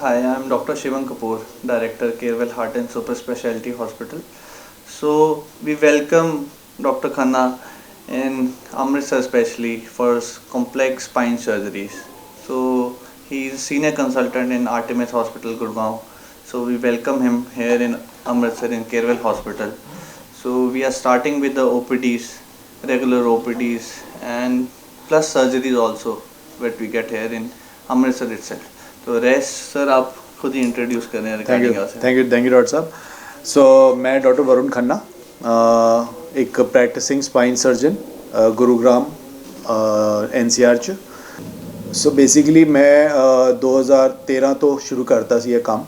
Hi, I'm Dr. Shivam Kapoor, Director, Carewell Heart and Super Specialty Hospital. So, we welcome Dr. Khanna in Amritsar especially for complex spine surgeries. So, he is senior consultant in Artemis Hospital, Gurgaon. So, we welcome him here in Amritsar in Carewell Hospital. So, we are starting with the OPDs, regular OPDs, and plus surgeries also, that we get here in Amritsar itself. तो race sir आप खुद ही introduce करें thank regarding you yourself thank you thank you doctor साहब so मैं doctor Varun Khanna अ, ਇੱਕ practising spine surgeon Gurugram NCR ਚ so basically ਮੈਂ ਅ, 2013 ਤੋਂ ਸ਼ੁਰੂ ਕਰਤਾ ਸੀ ਇਹ ਕੰਮ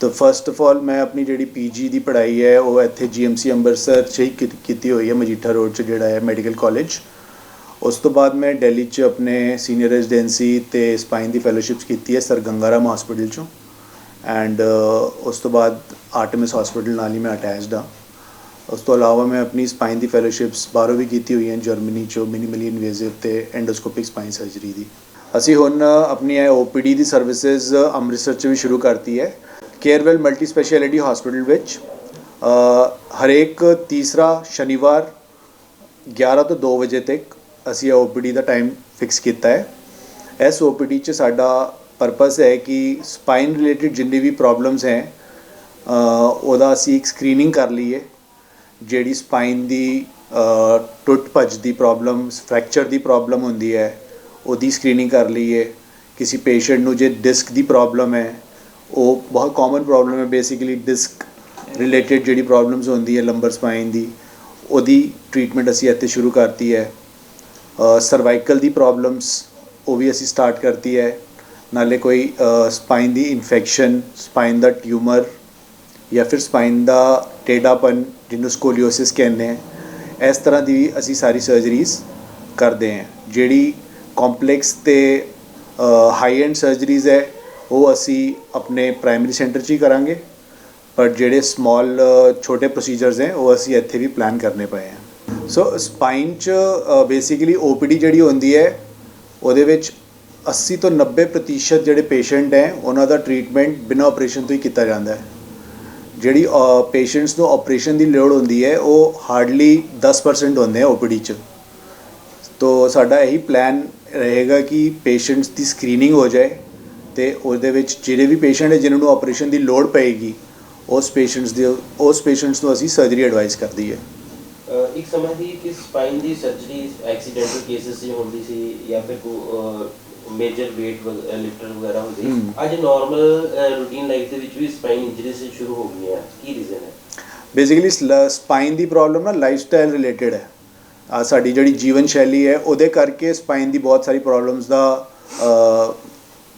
ਤਾਂ ਫਸਟ ਆਫ ਆਲ ਮੈਂ ਆਪਣੀ ਜਿਹੜੀ ਪੀਜੀ ਦੀ ਪੜ੍ਹਾਈ ਹੈ ਉਹ ਇੱਥੇ ਜੀਐਮਸੀ ਅੰਮ੍ਰਿਤਸਰ 'ਚ ਹੀ ਕੀ- ਕੀਤੀ ਹੋਈ ਹੈ ਮਜੀਠਾ ਰੋਡ 'ਚ ਜਿਹੜਾ ਹੈ ਮੈਡੀਕਲ ਕਾਲਜ ਉਸ ਤੋਂ ਬਾਅਦ ਮੈਂ ਦਿੱਲੀ 'ਚ ਆਪਣੇ ਸੀਨੀਅਰ ਰੈਜ਼ੀਡੈਂਸੀ ਤੇ ਸਪਾਈਨ ਦੀ ਫੈਲੋਸ਼ਿਪਸ ਕੀਤੀ ਹੈ ਸਰ ਗੰਗਾਰਾਮ ਹਸਪੀਟਲ 'ਚੋਂ। ਐਂਡ ਉਸ ਤੋਂ ਬਾਅਦ ਆਰਟਮਿਸ ਹਸਪੀਟਲ ਨਾਲ ਹੀ ਮੈਂ ਅਟੈਚਡ ਹਾਂ। ਉਸ ਤੋਂ ਇਲਾਵਾ ਮੈਂ ਆਪਣੀ ਸਪਾਈਨ ਦੀ ਫੈਲੋਸ਼ਿਪਸ ਬਾਹਰੋਂ ਵੀ ਕੀਤੀ ਹੋਈ ਹੈ ਜਰਮਨੀ 'ਚੋਂ ਮਿਨੀਮਲੀ ਇਨਵੇਸਿਵ ਤੇ ਐਂਡੋਸਕੋਪਿਕ ਸਪਾਈਨ ਸਰਜਰੀ ਦੀ। ਅਸੀਂ ਹੁਣ ਆਪਣੀ ਇਹ ਓਪੀਡੀ ਦੀ ਸਰਵਿਸਿਜ਼ ਅੰਮ੍ਰਿਤਸਰ 'ਚ ਵੀ ਸ਼ੁਰੂ ਕਰਤੀ ਹੈ। ਕੇਅਰਵੈਲ ਮਲਟੀ ਸਪੈਸ਼ਲਿਟੀ ਹਸਪੀਟਲ ਵਿੱਚ ਹਰੇਕ ਤੀਸਰਾ ਸ਼ਨੀਵਾਰ 11 ਤੋਂ 2 ਵਜੇ ਤੱਕ ਅਸੀਂ ਇਹ ਓਪੀਡੀ ਦਾ ਟਾਈਮ ਫਿਕਸ ਕੀਤਾ ਹੈ। ਇਸ ਓਪੀਡੀ 'ਚ ਸਾਡਾ ਪਰਪਸ ਹੈ ਕਿ ਸਪਾਈਨ ਰਿਲੇਟਡ ਜਿੰਨੀ ਵੀ ਪ੍ਰੋਬਲਮਸ ਹੈ ਉਹਦਾ ਅਸੀਂ ਇੱਕ ਸਕਰੀਨਿੰਗ ਕਰ ਲਈਏ, ਜਿਹੜੀ ਸਪਾਈਨ ਦੀ ਟੁੱਟ ਭੱਜ ਦੀ ਪ੍ਰੋਬਲਮ ਫ੍ਰੈਕਚਰ ਦੀ ਪ੍ਰੋਬਲਮ ਹੁੰਦੀ ਹੈ, ਉਹਦੀ ਸਕਰੀਨਿੰਗ ਕਰ ਲਈਏ। ਕਿਸੇ ਪੇਸ਼ੈਂਟ ਨੂੰ ਜੇ ਡਿਸਕ ਦੀ ਪ੍ਰੋਬਲਮ ਹੈ, ਉਹ ਬਹੁਤ ਕਾਮਨ ਪ੍ਰੋਬਲਮ ਹੈ ਬੇਸਿਕਲੀ ਡਿਸਕ ਰਿਲੇਟਡ ਜਿਹੜੀ ਪ੍ਰੋਬਲਮਸ ਹੁੰਦੀ ਹੈ ਲੰਬਰ ਸਪਾਈਨ ਦੀ, ਉਹਦੀ ਟ੍ਰੀਟਮੈਂਟ ਅਸੀਂ ਇੱਥੇ ਸ਼ੁਰੂ ਕਰਤੀ ਹੈ। ਸਰਵਾਈਕਲ ਦੀ ਪ੍ਰੋਬਲਮਸ ਉਹ ਵੀ ਅਸੀਂ ਸਟਾਰਟ ਕਰਤੀ ਹੈ। ਨਾਲੇ ਕੋਈ ਸਪਾਈਨ ਦੀ ਇਨਫੈਕਸ਼ਨ ਸਪਾਈਨ ਦਾ ਟਿਊਮਰ ਜਾਂ ਫਿਰ ਸਪਾਈਨ ਦਾ ਟੇਡਾਪਨ ਜਿਹਨੂੰ ਸਕੋਲੀਓਸਿਸ ਕਹਿੰਦੇ ਆ ਇਸ ਤਰ੍ਹਾਂ ਦੀ ਵੀ ਅਸੀਂ ਸਾਰੀ ਸਰਜਰੀਜ਼ ਕਰਦੇ ਹਾਂ। ਜਿਹੜੀ ਕੰਪਲੈਕਸ ਤੇ ਹਾਈ ਐਂਡ ਸਰਜਰੀਜ਼ ਹੈ, ਉਹ ਅਸੀਂ ਆਪਣੇ ਪ੍ਰਾਇਮਰੀ ਸੈਂਟਰ 'ਚ ਹੀ ਕਰਾਂਗੇ। ਪਰ ਜਿਹੜੇ ਸਮਾਲ ਛੋਟੇ ਪ੍ਰੋਸੀਜਰਸ ਹੈ, ਉਹ ਅਸੀਂ ਇੱਥੇ ਵੀ ਪਲਾਨ ਕਰਨੇ ਪਏ ਆ ਸੋ ਸਪਾਈਨ 'ਚ ਬੇਸਿਕਲੀ ਓਪੀਡੀ ਜਿਹੜੀ ਹੁੰਦੀ ਹੈ, ਉਹਦੇ ਵਿੱਚ 80 ਤੋਂ 90% ਪ੍ਰਤੀਸ਼ਤ ਜਿਹੜੇ ਪੇਸ਼ੈਂਟ ਹੈ, ਉਹਨਾਂ ਦਾ ਟ੍ਰੀਟਮੈਂਟ ਬਿਨਾਂ ਆਪਰੇਸ਼ਨ ਤੋਂ ਹੀ ਕੀਤਾ ਜਾਂਦਾ ਹੈ। ਜਿਹੜੀ ਪੇਸ਼ੈਂਟਸ ਨੂੰ ਆਪਰੇਸ਼ਨ ਦੀ ਲੋੜ ਹੁੰਦੀ ਹੈ, ਉਹ ਹਾਰਡਲੀ 10% ਹੁੰਦੇ ਆ ਓਪੀਡੀ 'ਚ। ਤੋ, ਸਾਡਾ ਇਹੀ ਪਲਾਨ ਰਹੇਗਾ ਕਿ ਪੇਸ਼ੈਂਟਸ ਦੀ ਸਕਰੀਨਿੰਗ ਹੋ ਜਾਏ ਤੇ ਉਹਦੇ ਵਿੱਚ ਜਿਹੜੇ ਵੀ ਪੇਸ਼ੈਂਟ ਹੈ ਜਿਨ੍ਹਾਂ ਨੂੰ ਆਪਰੇਸ਼ਨ ਦੀ ਲੋੜ ਪਏਗੀ, ਉਸ ਪੇਸ਼ੈਂਟਸ ਦੇ, ਉਸ ਪੇਸ਼ੈਂਟਸ ਨੂੰ ਅਸੀਂ ਸਰਜਰੀ ਐਡਵਾਈਸ ਕਰਦੀ ਹੈ। ਇੱਕ ਸਮਾਂ ਸੀ ਕਿ ਸਪਾਈਨ ਦੀ ਸਰਜਰੀ ਐਕਸੀਡੈਂਟਲ ਕੇਸਿਸ 'ਚ ਹੁੰਦੀ ਸੀ ਜਾਂ ਫਿਰ ਮੇਜਰ weight ਲਿਫਟਰ ਵਗੈਰਾ ਹੁੰਦੇ। ਅੱਜ ਨਾਰਮਲ ਰੂਟੀਨ ਲਾਈਫ ਦੇ ਵਿੱਚ ਵੀ ਸਪਾਈਨ ਇੰਜਰੀਜ਼ ਸ਼ੁਰੂ ਹੋ ਗਈਆਂ। ਕੀ ਰੀਜ਼ਨ ਹੈ? ਬੇਸਿਕਲੀ ਸਪਾਈਨ ਦੀ ਪ੍ਰੋਬਲਮ ਨਾ ਲਾਈਫ ਸਟਾਈਲ ਰਿਲੇਟਡ ਹੈ। ਆ ਸਾਡੀ ਜਿਹੜੀ ਜੀਵਨ ਸ਼ੈਲੀ ਹੈ ਉਹਦੇ ਕਰਕੇ ਸਪਾਈਨ ਦੀ ਬਹੁਤ ਸਾਰੀ ਪ੍ਰੋਬਲਮਸ ਦਾ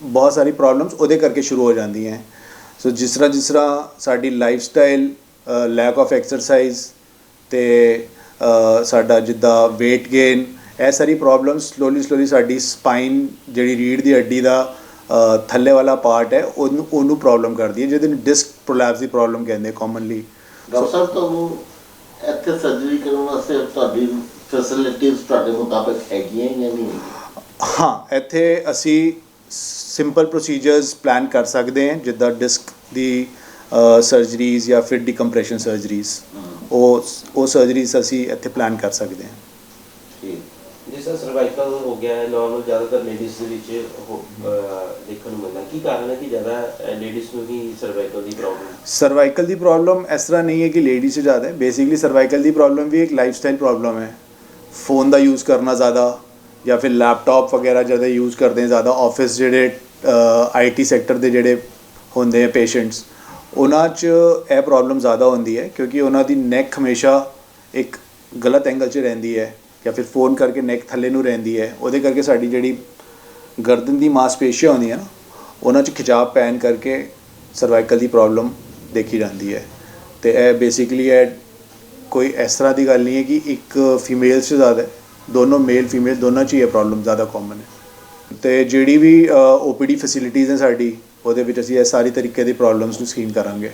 ਬਹੁਤ ਸਾਰੀ ਪ੍ਰੋਬਲਮਸ ਉਹਦੇ ਕਰਕੇ ਸ਼ੁਰੂ ਹੋ ਜਾਂਦੀਆਂ ਸੋ ਜਿਸ ਤਰ੍ਹਾਂ ਜਿਸ ਤਰ੍ਹਾਂ ਸਾਡੀ lifestyle lack of exercise ਤੇ ਸਾਡਾ ਜਿੱਦਾਂ weight gain ਇਹ ਸਾਰੀ ਪ੍ਰੋਬਲਮਸ ਸਲੋਲੀ ਸਲੋਲੀ ਸਾਡੀ ਸਪਾਈਨ ਜਿਹੜੀ ਰੀੜ ਦੀ ਹੱਡੀ ਦਾ ਥੱਲੇ ਵਾਲਾ ਪਾਰਟ ਹੈ ਉਹਨੂੰ ਉਹਨੂੰ ਪ੍ਰੋਬਲਮ ਕਰਦੀ ਹੈ ਜਿਹਦੇ ਨੂੰ ਡਿਸਕ ਪ੍ਰੋਲੈਪਸ ਦੀ ਪ੍ਰੋਬਲਮ ਕਹਿੰਦੇ ਕਾਮਨਲੀ ਡਾਕਟਰ ਸਾਹਿਬ ਤੁਹਾਨੂੰ ਇੱਥੇ ਸਰਜਰੀ ਕਰਨ ਵਾਸਤੇ ਤੁਹਾਡੀ ਫੈਸਿਲਿਟੀਜ਼ ਤੁਹਾਡੇ ਮੁਤਾਬਕ ਹੈਗੀਆਂ ਜਾਂ ਨਹੀਂ ਹਾਂ ਇੱਥੇ ਅਸੀਂ ਸਿੰਪਲ ਪ੍ਰੋਸੀਜਰਸ ਪਲਾਨ ਕਰ ਸਕਦੇ ਹਾਂ ਜਿੱਦਾਂ ਡਿਸਕ ਦੀ ਸਰਜਰੀਜ਼ ਜਾਂ ਫਿਰ ਡੀਕੰਪਰੈਸ਼ਨ ਸਰਜਰੀਜ਼ ਉਹ ਉਹ ਸਰਜਰੀਜ਼ ਅਸੀਂ ਇੱਥੇ ਪਲਾਨ ਕਰ ਸਕਦੇ ਹਾਂ। ਠੀਕ। ਜਿਸ ਤਰ੍ਹਾਂ ਸਰਵਾਈਕਲ ਹੋ ਗਿਆ ਹੈ ਨਾਰਮਲ ਜ਼ਿਆਦਾਤਰ ਲੇਡੀਜ਼ ਦੇ ਵਿੱਚ ਹੋ- ਅਹ ਦੇਖਣ ਨੂੰ ਮਿਲਦਾ। ਕੀ ਕਾਰਨ ਹੈ ਕਿ ਜ਼ਿਆਦਾ ਲੇਡੀਜ਼ ਨੂੰ ਹੀ ਸਰਵਾਈਕਲ ਦੀ ਪ੍ਰੋਬਲਮ ਸਰਵਾਈਕਲ ਦੀ ਪ੍ਰੋਬਲਮ ਇਸ ਤਰ੍ਹਾਂ ਨਹੀਂ ਹੈ ਕਿ ਲੇਡੀ 'ਚ ਜ਼ਿਆਦਾ ਹੈ। ਬੇਸਿਕਲੀ ਸਰਵਾਈਕਲ ਦੀ ਪ੍ਰੋਬਲਮ ਵੀ ਇੱਕ ਲਾਈਫਸਟਾਈਲ ਪ੍ਰੋਬਲਮ ਹੈ। ਫੋਨ ਦਾ ਯੂਜ਼ ਕਰਨਾ ਜ਼ਿਆਦਾ ਜਾਂ ਫਿਰ ਲੈਪਟਾਪ ਵਗੈਰਾ ਜ਼ਿਆਦਾ ਯੂਜ਼ ਕਰਦੇ ਹਾਂ ਜ਼ਿਆਦਾ। ਆਫਿਸ ਜਿਹੜੇ ਆਈਟੀ ਸੈਕਟਰ ਦੇ ਜਿਹੜੇ ਹੁੰਦੇ ਆ ਪੇਸ਼ੈਂਟਸ ਉਹਨਾਂ 'ਚ ਇਹ ਪ੍ਰੋਬਲਮ ਜ਼ਿਆਦਾ ਹੁੰਦੀ ਹੈ ਕਿਉਂਕਿ ਉਹਨਾਂ ਦੀ ਨੈਕ ਹਮੇਸ਼ਾ ਇੱਕ ਗਲਤ ਐਂਗਲ 'ਚ ਰਹਿੰਦੀ ਹੈ ਜਾਂ ਫਿਰ ਫੋਨ ਕਰਕੇ ਨੈਕ ਥੱਲੇ ਨੂੰ ਰਹਿੰਦੀ ਹੈ। ਉਹਦੇ ਕਰਕੇ ਸਾਡੀ ਜਿਹੜੀ ਗਰਦਨ ਦੀ ਮਾਸਪੇਸ਼ੀਆਂ ਹੁੰਦੀਆਂ ਨਾ, ਉਹਨਾਂ 'ਚ ਖਿਚਾਵ ਪੈਣ ਕਰਕੇ ਸਰਵਾਈਕਲ ਦੀ ਪ੍ਰੋਬਲਮ ਦੇਖੀ ਜਾਂਦੀ ਹੈ। ਤੇ ਇਹ ਬੇਸਿਕਲੀ ਇਹ ਕੋਈ ਇਸ ਤਰ੍ਹਾਂ ਦੀ ਗੱਲ ਨਹੀਂ ਹੈ ਕਿ ਇੱਕ ਫੀਮੇਲ 'ਚ ਜ਼ਿਆਦਾ ਹੈ। ਦੋਨੋਂ ਮੇਲ ਫੀਮੇਲ ਦੋਨਾਂ 'ਚ ਹੀ ਇਹ ਪ੍ਰੋਬਲਮ ਜ਼ਿਆਦਾ ਕਾਮਨ ਹੈ। ਤੇ ਜਿਹੜੀ ਵੀ ਓਪੀਡੀ ਫੈਸਿਲਿਟੀਜ਼ ਨੇ ਸਾਡੀ ਉਹਦੇ ਵਿੱਚ ਅਸੀਂ ਇਹ ਸਾਰੀ ਤਰੀਕੇ ਦੀ ਪ੍ਰੋਬਲਮਸ ਨੂੰ ਸਕਰੀਨ ਕਰਾਂਗੇ।